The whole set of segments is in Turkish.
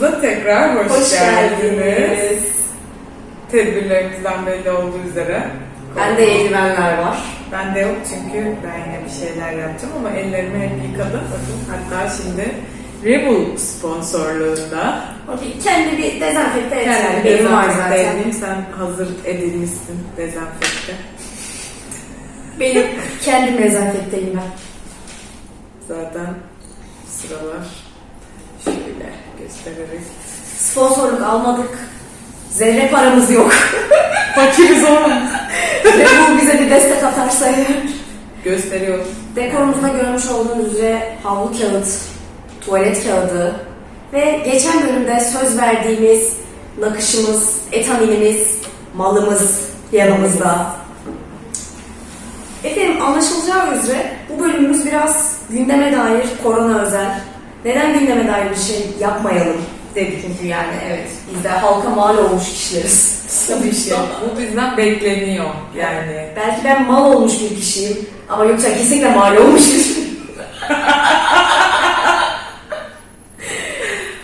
Kanalımıza tekrar hoş, Hoş geldiniz. geldiniz. Tedbirlerimizden belli olduğu üzere. Bende eldivenler var. Ben de yok çünkü ben yine bir şeyler yapacağım ama ellerimi hep yıkadım. Bakın hatta şimdi Rebel sponsorluğunda. Okey, kendi bir dezenfekte et yani. Kendi Benim var zaten. edeyim. Sen hazır edilmişsin dezenfekte. Benim kendim dezenfekteyim ben. Zaten sıralar göstererek. Sponsorluk almadık. Zerre paramız yok. Fakiriz oğlum. Ve bu bize bir destek atarsa eğer. Gösteriyorum. Dekorumuzda görmüş olduğunuz üzere havlu kağıt, tuvalet kağıdı ve geçen bölümde söz verdiğimiz nakışımız, etaminimiz, malımız yanımızda. Efendim anlaşılacağı üzere bu bölümümüz biraz gündeme dair korona özel. Neden gündeme dair bir şey yapmayalım dedik çünkü yani evet biz de halka mal olmuş kişileriz. Tabii ki. Bu bizden bekleniyor yani. Belki ben mal olmuş bir kişiyim ama yoksa kesinlikle mal olmuş.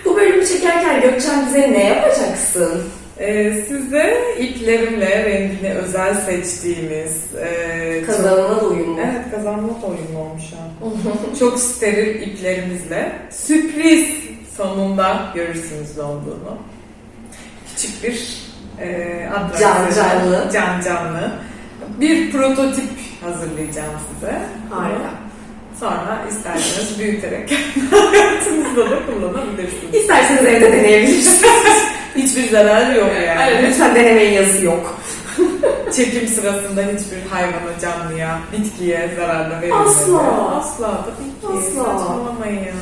Bu bölümü çekerken Gökçen bize ne yapacaksın? Ee, size iplerimle rengini özel seçtiğimiz e, Kazanına da uyumlu. Evet kazanma da uyumlu olmuş an. çok steril iplerimizle sürpriz sonunda görürsünüz ne olduğunu. Küçük bir e, Can canlı. can canlı bir prototip hazırlayacağım size. Harika. Sonra isterseniz büyüterek hayatınızda da kullanabilirsiniz. İsterseniz evde deneyebilirsiniz. Hiçbir zararı yok yani. Aynen, lütfen denemeyin yazısı yok. Çekim sırasında hiçbir hayvana, canlıya, bitkiye zararlı verilmedi. Asla. Asla tabii ki. Asla. Saçmalamayın ya.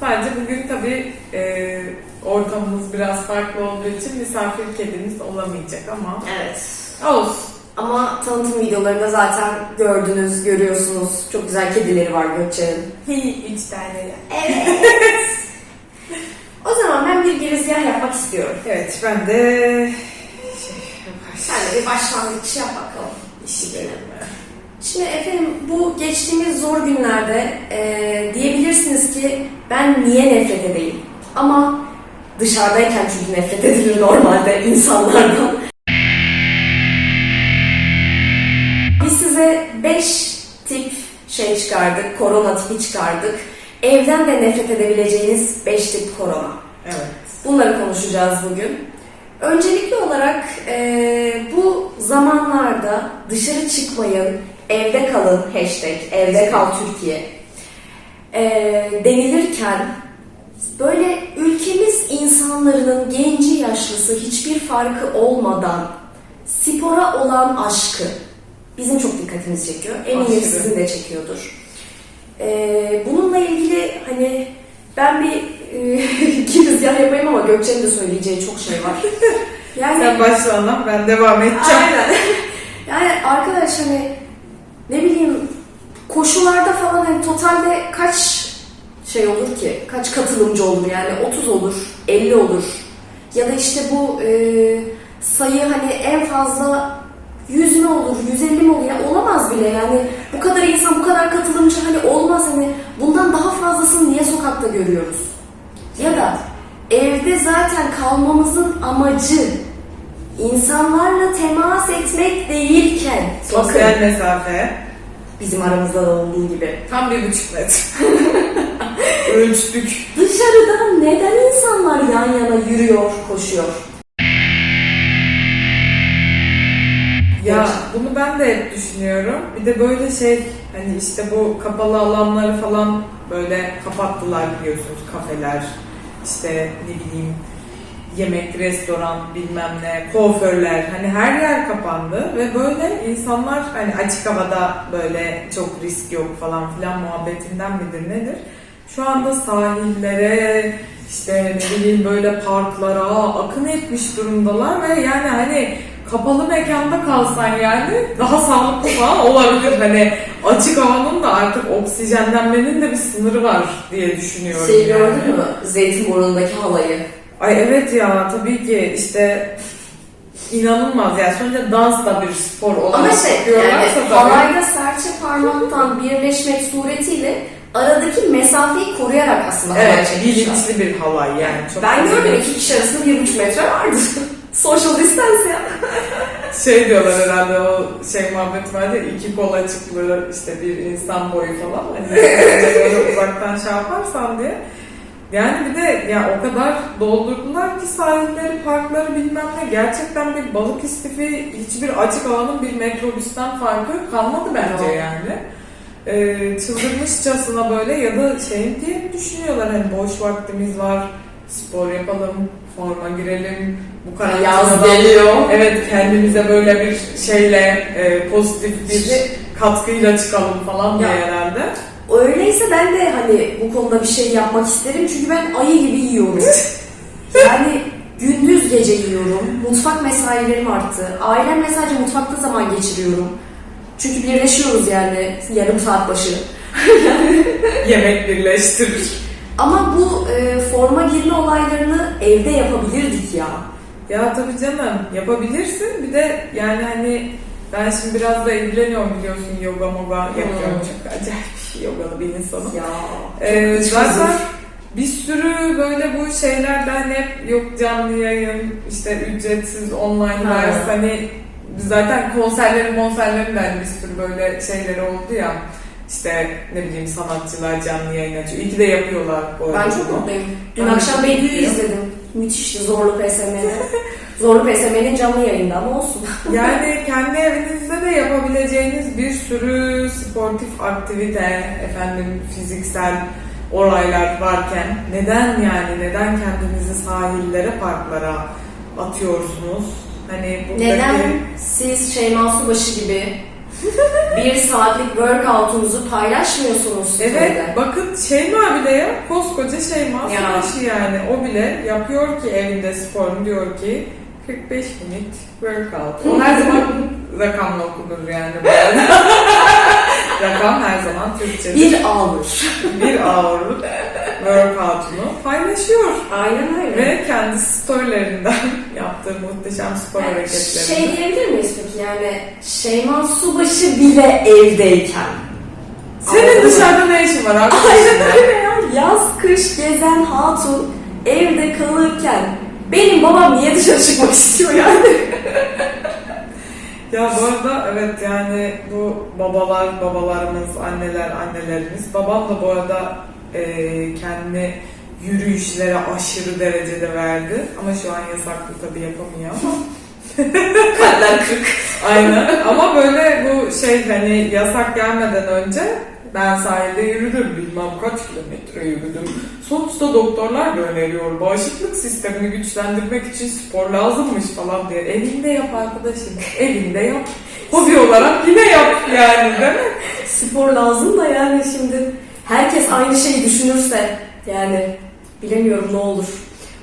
Sadece bugün tabii e, ortamımız biraz farklı olduğu için misafir kedimiz olamayacak ama Evet. olsun. Ama tanıtım videolarında zaten gördünüz, görüyorsunuz. Çok güzel kedileri var Gökçe'nin. Üç tane. Evet. ben bir girizgah yapmak istiyorum. Evet ben de şey, Sen de bir başlangıç yap bakalım. İşi Şimdi efendim bu geçtiğimiz zor günlerde e, diyebilirsiniz ki ben niye nefret edeyim? Ama dışarıdayken çünkü nefret edilir normalde insanlardan. Biz size 5 tip şey çıkardık, korona tipi çıkardık. Evden de nefret edebileceğiniz 5 tip korona. Evet. Bunları konuşacağız bugün. Öncelikli olarak e, bu zamanlarda dışarı çıkmayın, evde kalın hashtag, evde kal Türkiye e, denilirken böyle ülkemiz insanların genci yaşlısı hiçbir farkı olmadan spora olan aşkı bizim çok dikkatimizi çekiyor. Eminim sizin de çekiyordur. E, bununla ilgili hani ben bir e, girizgah yapayım ama Gökçe'nin de söyleyeceği çok şey var. Yani Sen başla ben devam edeceğim. Aynen. yani arkadaş hani ne bileyim koşularda falan hani totalde kaç şey olur ki? Kaç katılımcı olur yani? 30 olur, 50 olur. Ya da işte bu e, sayı hani en fazla 100 mü olur, 150 mi olur? Ya olamaz bile yani. Bu kadar insan, bu kadar katılımcı hani olmaz hani. Bundan daha fazlasını niye sokakta görüyoruz? Ya da evde zaten kalmamızın amacı insanlarla temas etmek değilken Sosyal bakın mesafe bizim aramızda da olduğu gibi tam bir buçuk metre. Ölçtük. dışarıda neden insanlar yan yana yürüyor, koşuyor? Ya bunu ben de hep düşünüyorum. Bir de böyle şey hani işte bu kapalı alanları falan böyle kapattılar biliyorsunuz kafeler işte ne bileyim yemek, restoran bilmem ne, kuaförler hani her yer kapandı ve böyle insanlar hani açık havada böyle çok risk yok falan filan muhabbetinden midir nedir? Şu anda sahillere işte ne bileyim böyle parklara akın etmiş durumdalar ve yani hani kapalı mekanda kalsan yani daha sağlıklı falan olabilir. Hani açık havanın da artık oksijenlenmenin de bir sınırı var diye düşünüyorum. Şey yani. gördün mü? Zeytinburnu'ndaki halayı. Ay evet ya tabii ki işte inanılmaz yani sonuçta dans da bir spor olarak Ama şey yani halayda serçe parmaktan birleşmek suretiyle aradaki mesafeyi koruyarak aslında halay Evet, çekmişler. bilinçli bir halay yani. Çok Ben gördüm iki kişi arasında bir buçuk metre vardı. Social distance ya. Şey diyorlar herhalde o şey muhabbet vardı ya, iki kol açıklığı işte bir insan boyu falan. Hani böyle uzaktan şey yaparsan diye. Yani bir de ya o kadar doldurdular ki sahilleri, parkları bilmem ne. Gerçekten bir balık istifi hiçbir açık alanın bir metrobüsten farkı kalmadı bence Yok. yani. Ee, çıldırmışçasına böyle ya da şey diye düşünüyorlar hani boş vaktimiz var, spor yapalım, forma girelim, bu kadar Yaz geliyor. Evet kendimize böyle bir şeyle e, pozitif bir katkıyla çıkalım falan diye Ya. herhalde. Öyleyse ben de hani bu konuda bir şey yapmak isterim çünkü ben ayı gibi yiyorum. yani gündüz gece yiyorum. Mutfak mesailerim arttı. Ailemle sadece mutfakta zaman geçiriyorum. Çünkü birleşiyoruz yani yarım saat başı. Yemek birleştirir. Ama bu e, forma girme olaylarını evde yapabilirdik ya. Ya tabii canım yapabilirsin. Bir de yani hani ben şimdi biraz da ilgileniyorum biliyorsun yoga moga yapıyorum. Hmm. Çok acayip yogalı bir insanım. Ya. Ee, zaten bir sürü böyle bu şeylerden hep yok canlı yayın, işte ücretsiz online Ha. ders hani zaten konserlerin de hani bir sürü böyle şeyleri oldu ya. İşte ne bileyim sanatçılar canlı yayın açıyor. İyi ki de yapıyorlar bu arada. Ben çok mutluyum. Dün Ben akşam çok mutluyum. izledim. Müthişti Zorlu PSM'de. Zorlu PSM'nin canlı yayında ama olsun. Yani kendi evinizde de yapabileceğiniz bir sürü sportif aktivite, efendim fiziksel olaylar varken neden yani neden kendinizi sahillere, parklara atıyorsunuz? Hani buradaki... Neden siz Şeyma Subaşı gibi bir saatlik workout'unuzu paylaşmıyorsunuz Evet, story'de? bakın Şeyma bile ya, koskoca Şeyma Ya. Subaşı yani. O bile yapıyor ki evinde sporunu diyor ki 45 minut workout. O her zaman rakamla okunur yani. Rakam her zaman Türkçedir. Bir hour. bir ağırlık workout'unu paylaşıyor. Aynen öyle. Ve kendi storylerinden yaptığı muhteşem spor Yani hareketlerini. şey diyebilir miyiz peki yani Şeyma Subaşı bile evdeyken. Senin dışarıda ne işin var abi? Aynen öyle ya. Yaz kış gezen hatun evde kalırken benim babam niye dışarı çıkmak istiyor yani? Ya bu arada evet yani bu babalar babalarımız, anneler annelerimiz. Babam da bu arada e, kendi yürüyüşlere aşırı derecede verdi. Ama şu an yasaklı tabii yapamıyor ama. Kalpler kırık. Aynen ama böyle bu şey hani yasak gelmeden önce ben sahilde yürüdüm bilmem kaç kilometre yürüdüm. Sonuçta doktorlar da öneriyor bağışıklık sistemini güçlendirmek için spor lazımmış falan diye. Evinde yap arkadaşım evinde yap. Hobi olarak yine yap yani değil mi? Spor lazım da yani şimdi herkes aynı şeyi düşünürse yani bilemiyorum ne olur.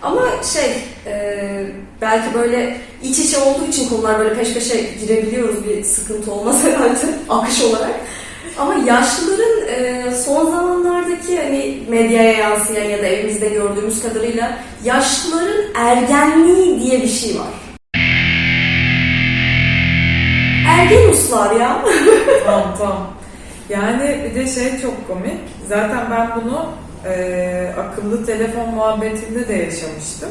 Ama şey e, belki böyle iç içe olduğu için konular böyle peş peşe girebiliyoruz bir sıkıntı olmaz herhalde akış olarak. Ama yaşlıların e, son zamanlardaki hani medyaya yansıyan ya da evimizde gördüğümüz kadarıyla yaşlıların ergenliği diye bir şey var. Ergen uslar ya. tamam tamam. Yani bir de şey çok komik. Zaten ben bunu e, akıllı telefon muhabbetinde de yaşamıştım.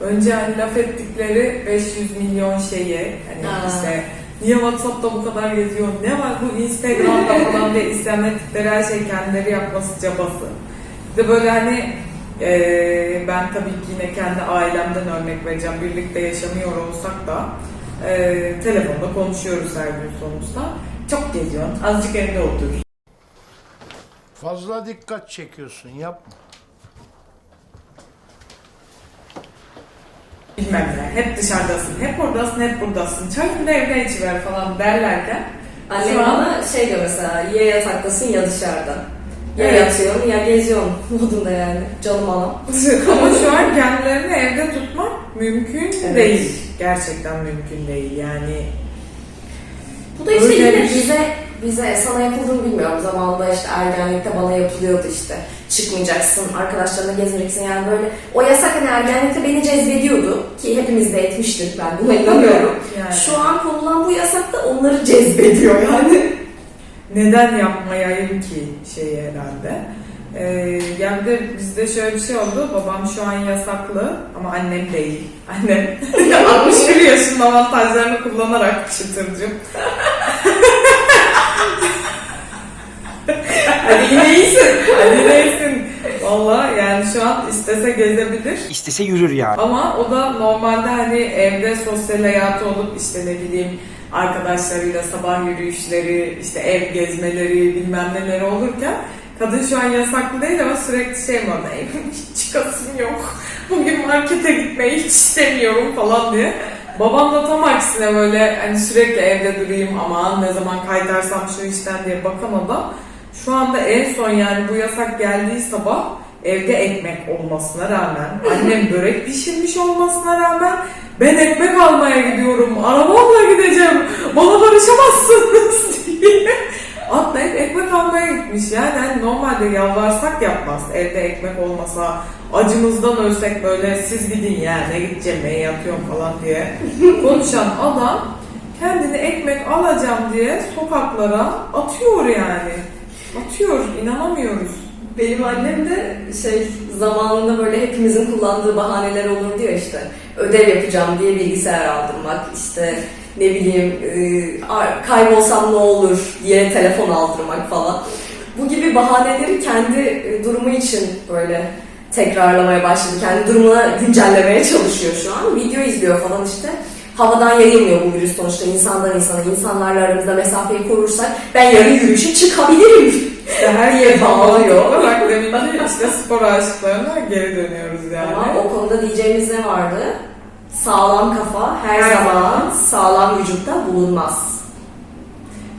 Önce hani laf ettikleri 500 milyon şeye hani Ha. işte niye Whatsapp'ta bu kadar geziyor, ne var bu Instagram'da falan diye isyan ettikleri her şey kendileri yapması cabası. Bir de böyle hani e, ben tabii ki yine kendi ailemden örnek vereceğim. Birlikte yaşamıyor olsak da e, telefonda konuşuyoruz her gün sonuçta. Çok geziyorsun, azıcık evde otur. Fazla dikkat çekiyorsun yapma. bilmem ne. Hep dışarıdasın, hep oradasın, hep buradasın. Çayını da evde içiver falan derlerken Annem an- bana şey diyor mesela ya yataktasın ya dışarıda. Ya Evet. yatıyorsun ya geziyorsun modunda yani canım anam. ama şu an kendilerini evde tutmak mümkün Evet. değil. Gerçekten mümkün değil yani. Bu da işte Öyle yine bize bize sana yapıldığını bilmiyorum. Zamanında işte ergenlikte bana yapılıyordu işte. Çıkmayacaksın, arkadaşlarına gezmeyeceksin yani böyle. O yasak hani ergenlikte beni cezbediyordu ki hepimiz de etmiştir ben buna inanıyorum. Yani. Şu an konulan bu yasak da onları cezbediyor yani. Neden yapmayayım ki şeyi herhalde. Ee, yani bir de bizde şöyle bir şey oldu. Babam şu an yasaklı ama annem değil. Annem 61 yaşında avantajlarını kullanarak çıtırcım. Hadi yine iyisin. Hadi neysin. Valla yani şu an istese gezebilir. İstese yürür yani. Ama o da normalde hani evde sosyal hayatı olup işte ne bileyim arkadaşlarıyla sabah yürüyüşleri, işte ev gezmeleri bilmem neleri olurken kadın şu an yasaklı değil ama sürekli şey evim hiç çıkasım yok, bugün markete gitmeyi hiç istemiyorum falan diye. Babam da tam aksine böyle hani sürekli evde durayım aman ne zaman kaytarsam şu işten diye bakan adam şu anda en son yani bu yasak geldiği sabah evde ekmek olmasına rağmen, annem börek pişirmiş olmasına rağmen ben ekmek almaya gidiyorum, arabamla gideceğim, bana karışamazsınız diye atlayıp ekmek almaya gitmiş. Yani hani normalde yalvarsak yapmaz evde ekmek olmasa, acımızdan ölsek böyle siz gidin ya ne gideceğim ben yatıyorum falan diye konuşan adam kendini ekmek alacağım diye sokaklara atıyor yani. Atıyor, inanamıyoruz. Benim annem de şey zamanında böyle hepimizin kullandığı bahaneler olur diyor işte. Ödev yapacağım diye bilgisayar aldırmak, işte ne bileyim e, kaybolsam ne olur diye telefon aldırmak falan. Bu gibi bahaneleri kendi e, durumu için böyle tekrarlamaya başladı. Kendi durumuna güncellemeye çalışıyor şu an. Video izliyor falan işte. Havadan yayılmıyor bu virüs sonuçta insandan insana. insanlarla aramızda mesafeyi korursak ben yarı yürüyüşe çıkabilirim. İşte her diye yer bağırıyor. bağırıyor. Bak deminki işte spor aşıklarına geri dönüyoruz yani. Ama o konuda diyeceğimiz ne vardı? Sağlam kafa her, Her zaman, zaman. sağlam vücutta bulunmaz.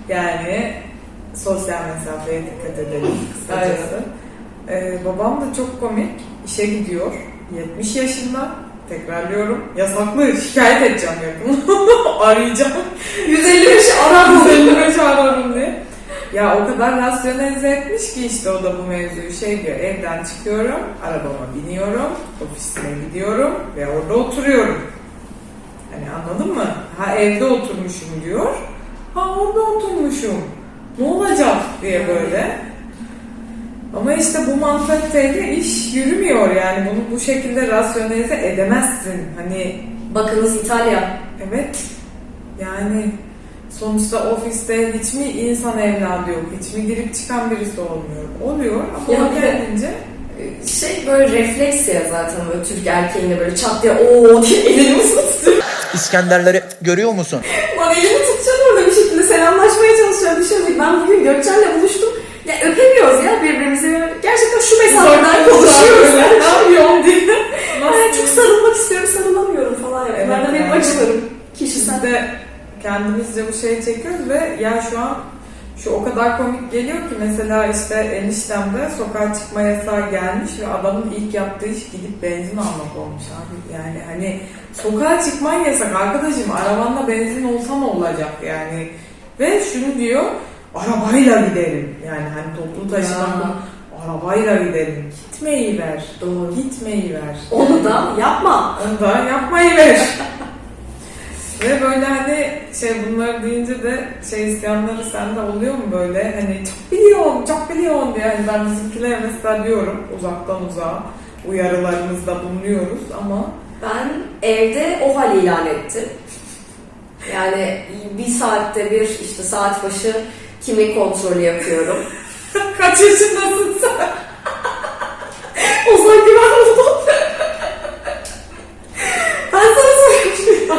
Yani sosyal mesafeye dikkat edelim kısacası. Ee, babam da çok komik. İşe gidiyor. 70 yaşında. Tekrarlıyorum. Yasaklı. Şikayet edeceğim yakın. Arayacağım. 155 ara 155 ararım diye. Ya o kadar rasyonelize etmiş ki işte o da bu mevzuyu şey diyor. Evden çıkıyorum, arabama biniyorum, ofisime gidiyorum ve orada oturuyorum. Hani anladın mı? Ha evde oturmuşum diyor. Ha orada oturmuşum. Ne olacak diye böyle. Ama işte bu mantaliteyle iş yürümüyor yani. Bunu bu şekilde rasyonelize edemezsin. Hani Bakınız İtalya. Evet. Yani sonuçta ofiste hiç mi insan evladı yok? Hiç mi girip çıkan birisi olmuyor? Oluyor ama Ya o de- kendince Şey böyle refleks ya zaten böyle Türk erkeğinde böyle çat diye ooo diye elini tutuyor. İskenderleri görüyor musun? Lan elini tutacaksın orada bir şekilde selamlaşmaya çalışıyor. Düşünün ben bugün Gökçen'le buluştum. Ya öpemiyoruz ya birbirimizi. Gerçekten şu mesafeden konuşuyoruz. ne yapıyorsun diye. Ay, çok sarılmak istiyorum sarılamıyorum falan ya. Bunlar da Evet, benim yani. acılarım. Kişisel. Biz de kendimizce bu şeyi çekiyoruz ve ya şu an şu o kadar komik geliyor ki mesela işte eniştemde sokağa çıkma yasağı gelmiş ve adamın ilk yaptığı iş gidip benzin almak olmuş abi. Yani hani sokağa çıkman yasak arkadaşım arabanla benzin olsa ne olacak yani. Ve şunu diyor arabayla gidelim yani hani toplu taşıma arabayla gidelim gitmeyi ver Doğru. gitmeyi ver. Onu da yapma. Onu da yapmayı ver. Ve böyle hani şey bunları deyince de şey isyanları sende oluyor mu böyle hani çok biliyorum çok biliyorum diye hani ben bizimkilere mesela diyorum uzaktan uzağa uyarılarımızda bulunuyoruz ama Ben evde o hal ilan ettim. Yani bir saatte bir işte saat başı kimi kontrolü yapıyorum. kaç yaşındasın sen? o sanki ben buldum. ben sana söyleyeyim.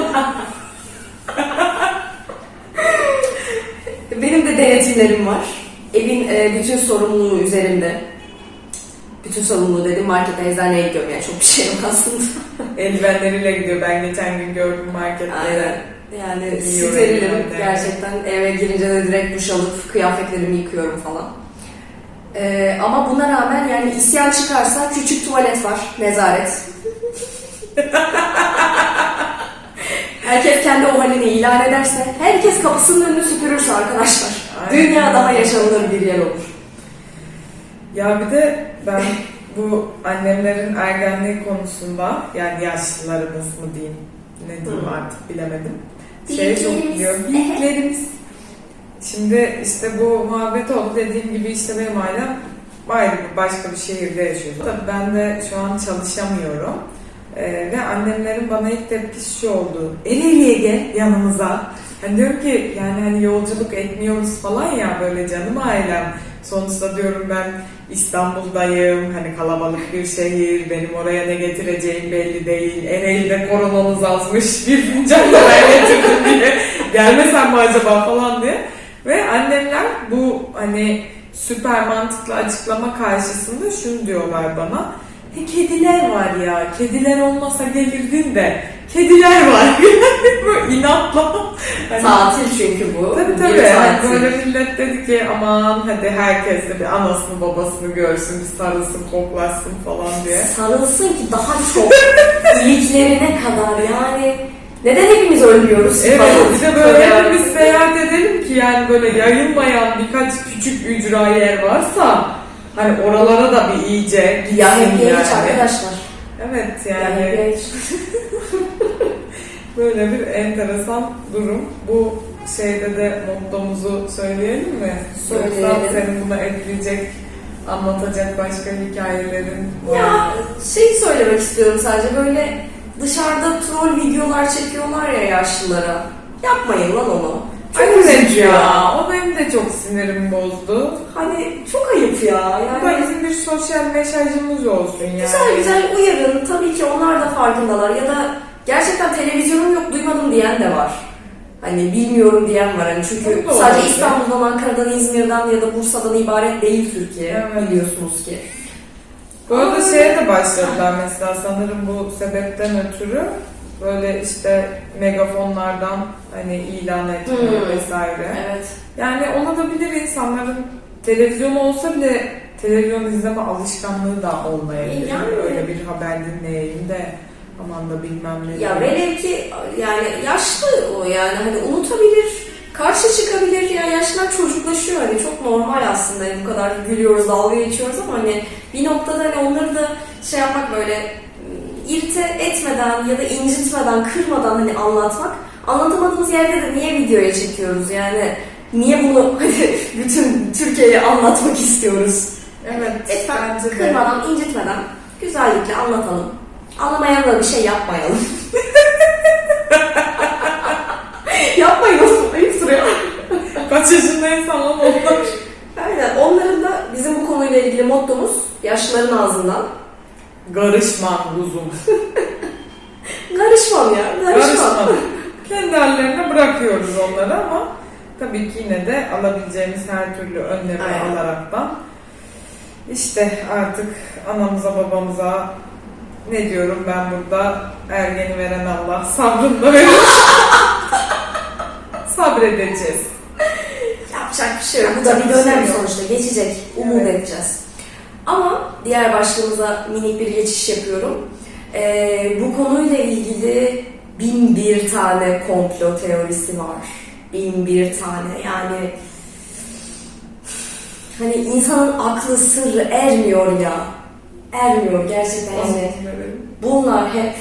Benim de denetimlerim var. Evin e, bütün sorumluluğu üzerimde. Bütün sorumluluğu dedim markete eczaneye gidiyorum yani çok bir şey yok aslında. Eldivenleriyle gidiyor ben geçen gün gördüm markette. Aynen. Yani sterilim yani. gerçekten eve girince de direkt duş alıp kıyafetlerimi yıkıyorum falan. Ee, ama buna rağmen yani isyan çıkarsa küçük tuvalet var, nezaret. herkes kendi o halini ilan ederse, herkes kapısının önünü süpürürse arkadaşlar. Dünya daha yaşanılır bir yer olur. Ya bir de ben bu annemlerin ergenliği konusunda yani yaşlılarımız mı diyeyim ne diyeyim Hı. artık bilemedim. Şey çok biliyorum. Büyüklerimiz. Şimdi işte bu muhabbet oldu dediğim gibi işte benim ailem ayrı bir başka bir şehirde yaşıyorsun. Tabii ben de şu an çalışamıyorum. Ee, ve annemlerin bana ilk tepkisi şu oldu. Ereğli'ye gel yanımıza. Hani diyorum ki yani hani yolculuk etmiyoruz falan ya böyle canım ailem. Sonuçta diyorum ben İstanbul'dayım. Hani kalabalık bir şehir. Benim oraya ne getireceğim belli değil. Ereğli'de koronamız azmış. Bir fincan da ben getirdim diye. Gelmesem mi acaba falan diye. Ve annemler bu hani süper mantıklı açıklama karşısında şunu diyorlar bana. E, kediler var ya, kediler olmasa gelirdin de kediler var. Hani, Tatil çünkü bu. Tabii tabii. Tatil. böyle millet dedi ki aman hadi herkes de bir anasını babasını görsün, bir sarılsın, koklaşsın falan diye. Sarılsın ki daha çok iliklerine kadar yani neden hepimiz ölmüyoruz Evet, falan. bir de böyle Yani. hepimiz seyahat edelim ki yani böyle yayılmayan birkaç küçük ücra yer varsa hani oralara da bir iyice gitsin Ya yani. genç arkadaşlar. Evet Yani yani. böyle bir enteresan durum. Bu şeyde de mottomuzu söyleyelim mi? Yoksa Söyleyelim. senin buna ekleyecek, anlatacak başka hikayelerin var Ya şey söylemek istiyorum sadece böyle dışarıda troll videolar çekiyorlar ya yaşlılara. Yapmayın lan onu. Çok üzücü ya, o benim de çok sinirimi bozdu. Hani çok ayıp ya. Yani bizim bir sosyal mesajımız olsun yani. güzel güzel uyarın. Tabii ki onlar da farkındalar. Ya da gerçekten televizyonum yok duymadım diyen de var. Hani bilmiyorum diyen var. Hani çünkü Çok sadece olabilir. İstanbul'dan, Ankara'dan, İzmir'den ya da Bursa'dan ibaret değil Türkiye. Evet. Biliyorsunuz ki. Bu arada şeye de başladılar mesela sanırım bu sebepten ötürü böyle işte megafonlardan hani ilan etme Hmm. vesaire. Evet. Yani olabilir insanların televizyon olsa bile televizyon izleme alışkanlığı da olmayabilir. Yani. Öyle bir haber dinleyeyim de aman da bilmem ne. Ya velev ki yani yaşlı o yani hani unutabilir, karşı çıkabilir ya yaşlar çocuklaşıyor hani çok normal aslında hani bu kadar gülüyoruz, dalga geçiyoruz ama hani bir noktada hani onları da şey yapmak böyle ım, irite etmeden ya da incitmeden, kırmadan hani anlatmak. Anlatamadığımız yerde de niye videoya çekiyoruz yani niye bunu hani bütün Türkiye'ye anlatmak istiyoruz? Evet Lütfen bence de. kırmadan, incitmeden güzellikle anlatalım. Anlamayan da bir şey yapmayalım. Yapmayın oğlum, ayıptır ya. Kaç yaşındaysan lan onlar. Aynen, onların da bizim bu konuyla ilgili mottomuz yaşlıların ağzından. Garışma lüzum. Karışmam ya, karışmam. Karışma. Kendi hallerine bırakıyoruz onları ama tabii ki yine de alabileceğimiz her türlü önlemi Aynen. alaraktan işte artık anamıza babamıza ne diyorum ben burada ergeni veren Allah sabrını da verir. Sabredeceğiz. Yapacak bir şey yok. Bu da bir bir dönem şey sonuçta, geçecek. Umut Evet. edeceğiz. Ama diğer başlığımıza minik bir geçiş yapıyorum. Ee, bu konuyla ilgili bin bir tane komplo teorisi var. Bin bir tane yani hani insanın aklı sırrı ermiyor ya. Ermiyor gerçekten yani. Bunlar hep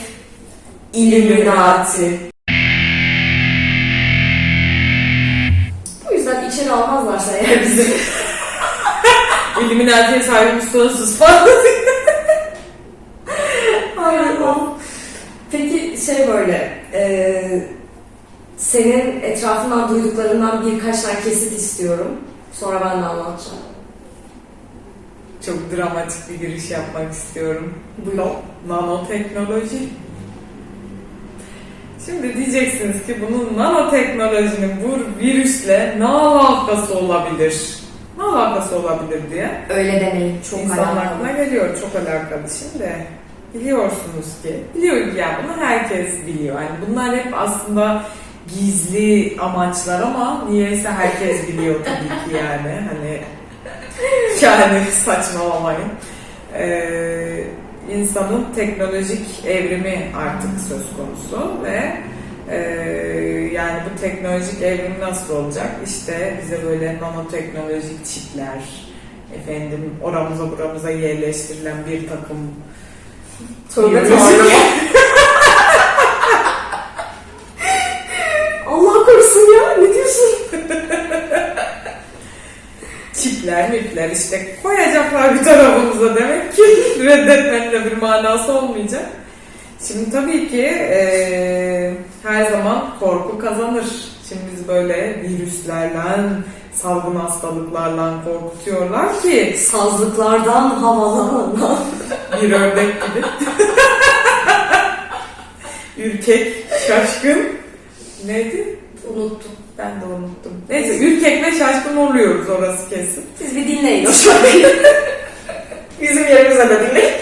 Illuminati. Bu yüzden içeri almazlarsa eğer bizi İlluminati'ye sahibimiz sonsuz falan. Aynen. Peki şey böyle, e, senin etrafından duyduklarından birkaç tane kesit istiyorum. Sonra ben de anlatacağım. Çok dramatik bir giriş yapmak istiyorum. Buyurun. Nanoteknoloji. Şimdi diyeceksiniz ki bunun nanoteknolojinin bu virüsle ne alakası olabilir? Ne alakası olabilir diye. Öyle demeyin, çok İnsan alakalı. aklına geliyor çok alakalı şimdi. Biliyorsunuz ki, biliyor ki yani bunu herkes biliyor. Yani bunlar hep aslında gizli amaçlar ama niyeyse herkes biliyor tabii ki yani. Hani yani saçmalamayın. Ee, insanın teknolojik evrimi artık söz konusu ve e, yani bu teknolojik evrim nasıl olacak? İşte bize böyle nanoteknolojik çipler, efendim oramıza buramıza yerleştirilen bir takım Tövbe tanrım. İpler mipler işte koyacaklar bir tarafımıza demek ki reddetmenin de bir manası olmayacak. Şimdi tabii ki eee, her zaman korku kazanır. Şimdi biz böyle virüslerle, salgın hastalıklarla korkutuyorlar ki Sazlıklardan havalanan. bir ördek gibi. Ürkek, şaşkın. Neydi? Unuttum. Ben de unuttum. Neyse ürkek ve şaşkın oluyoruz orası kesin. Siz bir dinleyin o şarkıyı. Bizim yerimize de dinleyin.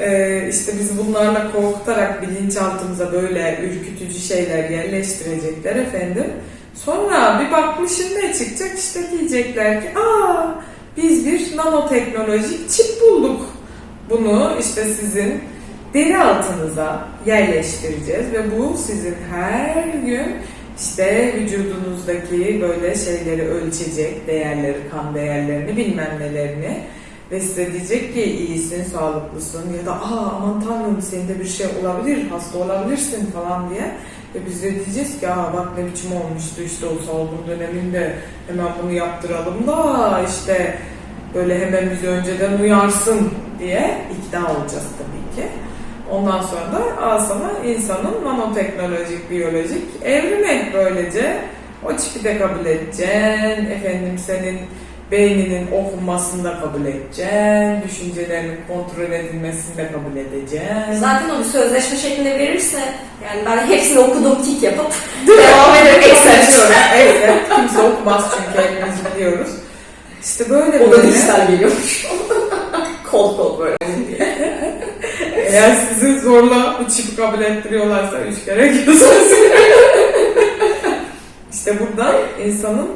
Ee, işte biz bunlarla korkutarak bilinçaltımıza böyle ürkütücü şeyler yerleştirecekler efendim. Sonra bir bakmışın ne çıkacak işte diyecekler ki aa biz bir nanoteknolojik çip bulduk. Bunu işte sizin deri altınıza yerleştireceğiz ve bu sizin her gün işte vücudunuzdaki böyle şeyleri ölçecek, değerleri, kan değerlerini bilmem nelerini ve size diyecek ki iyisin, sağlıklısın ya da aa aman tanrım senin bir şey olabilir, hasta olabilirsin falan diye. Ve biz de diyeceğiz ki aa bak ne biçim olmuştu işte o salgın döneminde hemen bunu yaptıralım da işte böyle hemen bizi önceden uyarsın diye ikna olacağız tabii ki. Ondan sonra da aa sana insanın nanoteknolojik, biyolojik evrimi böylece o çipi de kabul edeceksin. Efendim senin beyninin okunmasını da kabul edeceksin. Düşüncelerinin kontrol edilmesini de kabul edeceksin. Zaten o bir sözleşme şeklinde verirse yani ben hepsini okudum tik yapıp devam ederim Excel. evet, kimse okumaz çünkü hepimiz biliyoruz. İşte böyle O da dijital geliyormuş. kol kol böyle. Eğer sizi zorla bu çipi kabul ettiriyorlarsa üç kere gidiyorsunuz. işte buradan insanın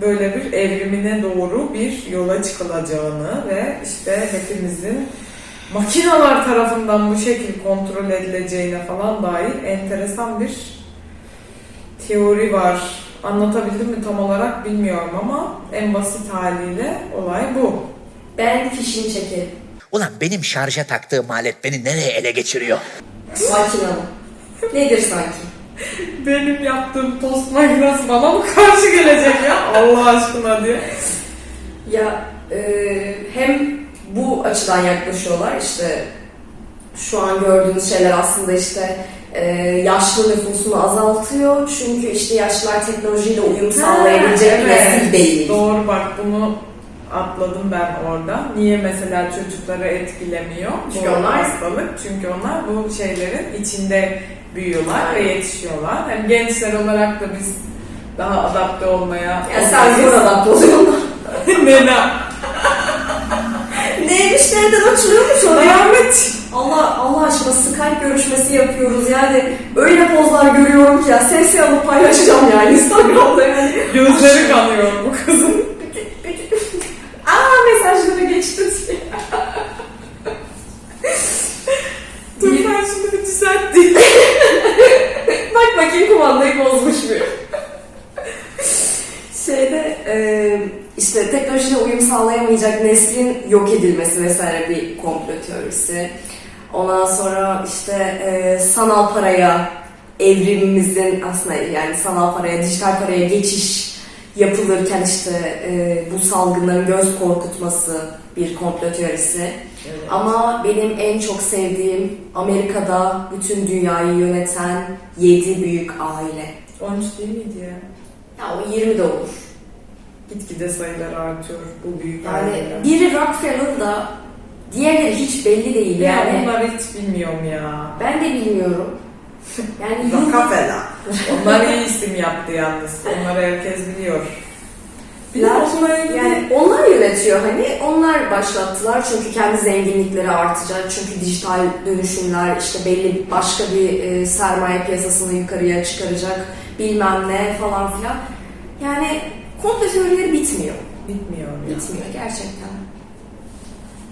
böyle bir evrimine doğru bir yola çıkılacağını ve işte hepimizin makineler tarafından bu şekil kontrol edileceğine falan dair enteresan bir teori var. Anlatabildim mi tam olarak bilmiyorum ama en basit haliyle olay bu. Ben fişini çekerim. Ulan benim şarja taktığım alet beni nereye ele geçiriyor? Makinalı. Nedir sanki? Benim yaptığım tost makinesi bana mı karşı gelecek ya Allah aşkına diye. Ya e, hem bu açıdan yaklaşıyorlar işte şu an gördüğünüz şeyler aslında işte e, yaşlı nüfusunu azaltıyor çünkü işte yaşlılar teknolojiyle uyum sağlayabilecek bir nesil değil. Doğru bak bunu atladım ben orada. Niye mesela çocukları etkilemiyor? Çünkü bu onlar- hastalık. Çünkü onlar bu şeylerin içinde büyüyorlar ve yetişiyorlar. Hem gençler olarak da biz daha adapte olmaya Yani sen zor adapte oluyorsun. Nena. Neymiş nereden açılıyormuş o ya? Kıyamet. Allah Allah aşkına Skype görüşmesi yapıyoruz yani öyle pozlar görüyorum ki ya sesli alıp paylaşacağım yani Instagram'da yani. Gözleri kanıyor bu kızın. Aa mesajları geçti. Dur ben şimdi bir düzelttim. Bak bakayım kumandayı bozmuş mu? Şeyde e, işte teknolojiyle uyum sağlayamayacak neslin yok edilmesi vesaire bir komplo teorisi. Ondan sonra işte e, sanal paraya evrimimizin aslında yani sanal paraya, dijital paraya geçiş yapılırken işte e, bu salgının göz korkutması bir komplo teorisi. Ama benim en çok sevdiğim Amerika'da bütün dünyayı yöneten 7 büyük aile. 13 değil miydi ya? Ya o 20 de olur. Gitgide sayılar artıyor bu büyük Yani aileler. biri Rockefeller'da diğerleri hiç belli değil Ya yani. onları hiç bilmiyorum ya. Ben de bilmiyorum. Yani Rockefeller. Onlar iyi isim yaptı yalnız. Onları herkes biliyor. İlgili yani onlar yönetiyor hani onlar başlattılar çünkü kendi zenginlikleri artacak çünkü dijital dönüşümler işte belli başka bir e, sermaye piyasasını yukarıya çıkaracak bilmem ne falan filan yani komplo teorileri bitmiyor bitmiyor ya. bitmiyor gerçekten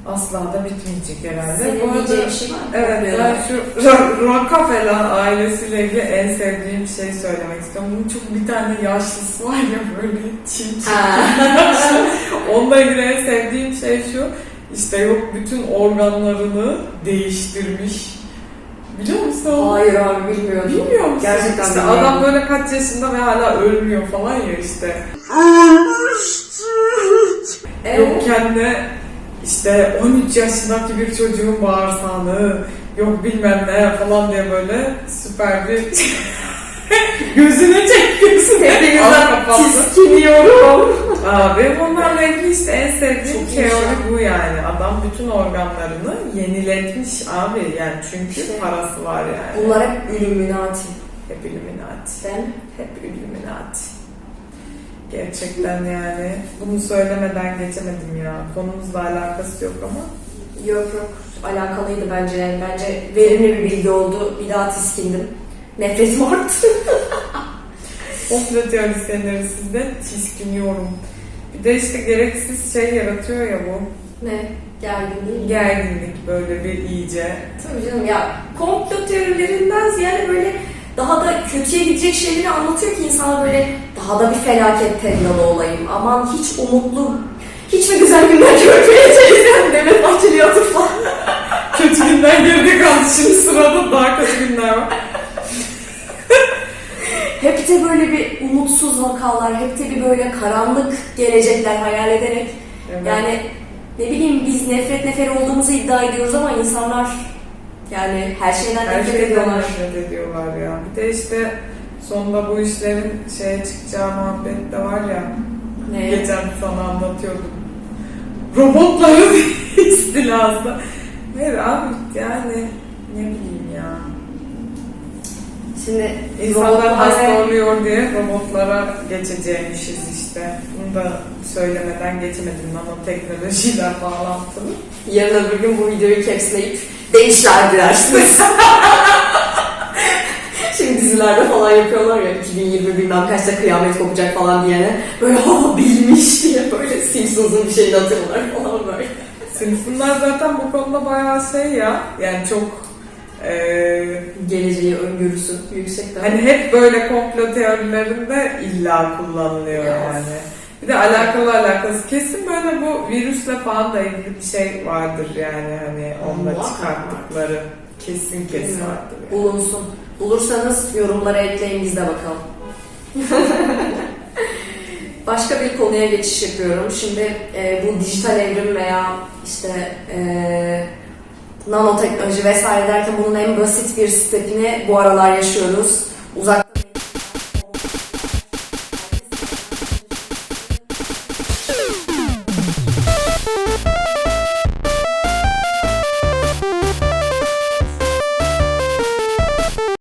Asla da bitmeyecek herhalde. senin Bu arada- bir şey var mı? Evet ben şu Ro- Rockefeller ailesiyle ilgili en sevdiğim şey söylemek istiyorum. Bunun çok bir tane yaşlısı var ya böyle çim çim. Onunla ilgili en sevdiğim şey şu. İşte yok bütün organlarını değiştirmiş. Biliyor musun? Hayır abi bilmiyorum. Bilmiyor musun? Gerçekten işte bilmiyorum. adam böyle kaç yaşında ve hala ölmüyor falan ya işte. Evet. Yok kendine işte 13 yaşındaki bir çocuğun bağırsağını yok bilmem ne falan diye böyle süper bir gözüne çekiyorsun. Ağzı Hepinizden tiskiniyorum. Aa, benim onlarla ilgili işte en sevdiğim Çok teori şey. bu yani. Adam bütün organlarını yeniletmiş abi yani çünkü İşte. parası var yani. Bunlar hep Illuminati. Hep Illuminati. Mi? Hep Illuminati. Gerçekten yani. Bunu söylemeden geçemedim ya. Konumuzla alakası yok ama. Yok yok alakalıydı bence yani bence verimli bir bilgi oldu bir daha tiskindim nefretim arttı Komplo teorisyenleri sizde tiskiniyorum. Bir de işte gereksiz şey yaratıyor ya bu. ne gergin değil mi? Gerginlik böyle bir iyice. Tabii canım ya komplo teorilerinden ziyade böyle daha da kötüye gidecek şeyleri anlatıyor ki insana böyle daha da bir felaket tellalı olayım. Aman hiç umutlu, hiç mi güzel günler görmeyeceğiz yani Devlet Bahçeli'yi hatırla. Kötü günler geride kaldı. Şimdi sırada daha kötü günler var. Hep de böyle bir umutsuz vakalar, hep de bir böyle karanlık gelecekler hayal ederek Evet. yani ne bileyim biz nefret neferi olduğumuzu iddia ediyoruz ama insanlar yani her şeyden Her nefret şeyden ediyorlar. nefret ediyorlar ya. Bir de işte sonunda bu işlerin şeye çıkacağı muhabbet de var ya. Ne? Geçen sana anlatıyordum. Robotların istilası. Hayır abi yani ne bileyim ya. Şimdi İnsanlar hasta oluyor diye robotlara geçeceğimişiz işte. Bunu da söylemeden geçemedim nanoteknolojiyle bağlantılı. Yarın öbür gün bu videoyu capsleyip değişler dilersiniz. Şimdi dizilerde falan yapıyorlar ya 2020 bilmem kaçta kıyamet kopacak falan diyene böyle ha bilmiş diye böyle Simpsons'ın bir şeyini atıyorlar falan böyle. Simpsonlar zaten bu konuda bayağı şey ya. Yani çok eee Geleceği öngörüsü yüksek Hani hep böyle komplo teorilerinde illa kullanılıyor Ya. yani. Bir de alakalı alakası. Kesin böyle bu virüsle falan da ilgili bir şey vardır yani hani onunla çıkarttıkları. Kesin kesin vardır yani. Bulunsun. Bulursanız yorumlara ekleyin biz de bakalım. Başka bir konuya geçiş yapıyorum. Şimdi e, bu dijital evrim veya işte e, nanoteknoloji vesaire derken bunun en basit bir stepini bu aralar yaşıyoruz. Uzaktan